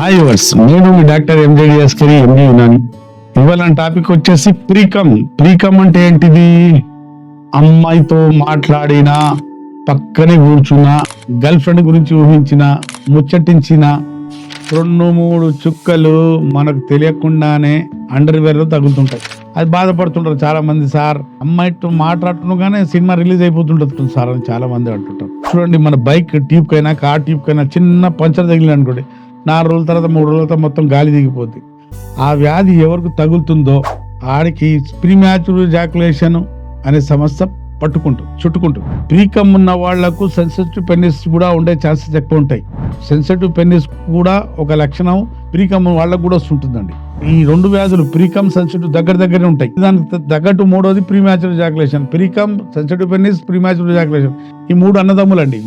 Hi వర్స్ నేను మీ డాక్టర్ ఎంజేడి అస్కరి ఎంజీ యునాని ఇవాళ టాపిక్ వచ్చేసి ప్రీకమ్. ప్రీకమ్ అంటే ఏంటిది? అమ్మాయితో మాట్లాడిన పక్కనే కూర్చున్న గర్ల్ ఫ్రెండ్ గురించి ఊహించిన ముచ్చటించిన రెండు మూడు చుక్కలు మనకు తెలియకుండానే అండర్ తగ్గుతుంటాయి తగులుతుంటాయి. అది బాధపడుతుంటారు చాలా మంది సార్. అమ్మాయితో మాట్లాడుతుండగానే సినిమా రిలీజ్ అయిపోతుంటుంది సార్ అని చాలా మంది అంటుంటారు. చూడండి మన బైక్ ట్యూబ్ కైనా కార్ ట్యూబ్ కైనా చిన్న పంచర్ తగిలి అనుకోండి నాలుగు రోజుల తర్వాత మూడు రోజుల తర్వాత మొత్తం గాలి దిగిపోద్ది. ఆ వ్యాధి ఎవరికి తగులుతుందో ఆడికి ప్రీమ్యాచుర్ జాకులేషన్ అనే సమస్య పట్టుకుంటుంది చుట్టుకుంటుంది. ప్రీకమ్ ఉన్న వాళ్ళకు సెన్సిటివ్ పెన్నిస్ కూడా ఉండే ఛాన్సెస్ ఎక్కువ ఉంటాయి. సెన్సిటివ్ పెన్నిస్ కూడా ఒక లక్షణం ప్రీకమ్ వాళ్ళకు కూడా వస్తుంటుందండి. ఈ రెండు వ్యాధులు ప్రీకమ్ సెన్సిటివ్ దగ్గర దగ్గరే ఉంటాయి. దానికి తగ్గట్టు మూడోది ప్రీమ్యాచుర్ జాకులేషన్ ప్రీకమ్ సెన్సిటివ్ పెన్నిస్ ప్రీమ్యాచుర్ జాకులేషన్ ఈ మూడు అన్నదమ్ములండి.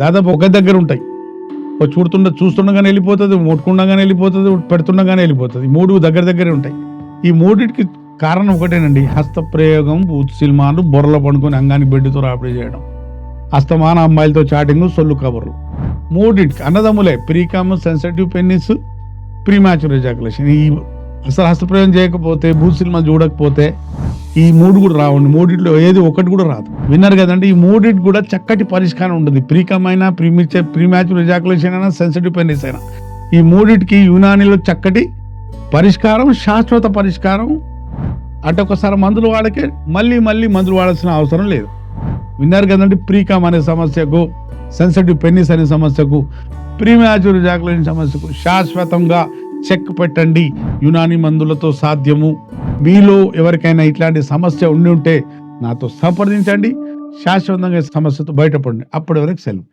దాదాపు ఒక దగ్గర ఉంటాయి. చూడుతుండ చూస్తుండగానే వెళ్ళిపోతుంది ముట్టుకుండగానే వెళ్ళిపోతుంది పెడుతుండగానే వెళ్ళిపోతుంది. మూడు దగ్గర దగ్గరే ఉంటాయి. ఈ మూడింటికి కారణం ఒకటేనండి హస్తప్రయోగం ఊతు సినిమాలు బొర్రలో పండుకొని అంగానికి బెడ్డుతో రాపిడి చేయడం. అస్తమాన అమ్మాయిలతో చాటింగ్ సొల్లు కబుర్లు. మూడింటికి అన్నదమ్ములే ప్రీకామ్ సెన్సిటివ్ పెన్నిస్ ప్రీమాచుర్ ఎజాకులేషన్. ఈ అసలు హస్తప్రయోగం చేయకపోతే భూ సినిమాలు చూడకపోతే ఈ మూడు కూడా రావండి. మూడిట్లో ఏది ఒకటి కూడా రాదు. విన్నారు కదండి ఈ మూడింటి కూడా చక్కటి పరిష్కారం ఉంటుంది. ప్రీకమ్ అయినా ప్రీ మ్యాచ్ రిజాకులేషన్ అయినా సెన్సిటివ్ పెన్నిస్ అయినా. ఈ మూడింటికి యునానీలో చక్కటి పరిష్కారం శాశ్వత పరిష్కారం. అంటే ఒకసారి మందులు వాడకే మళ్ళీ మళ్ళీ మందులు వాడాల్సిన అవసరం లేదు. విన్నారు కదండి ప్రీకామ్ అనే సమస్యకు సెన్సిటివ్ పెన్నిస్ అనే సమస్యకు ప్రీమాచుర్ జాకులేషన్ సమస్యకు శాశ్వతంగా చెక్ పెట్టండి. యునాని మందులతో సాధ్యము. మీలో ఎవరికైనా ఇట్లాంటి సమస్య ఉండి ఉంటే నాతో సంప్రదించండి. శాశ్వతంగా సమస్యతో బయటపడండి. అప్పటి వరకు సెలవు.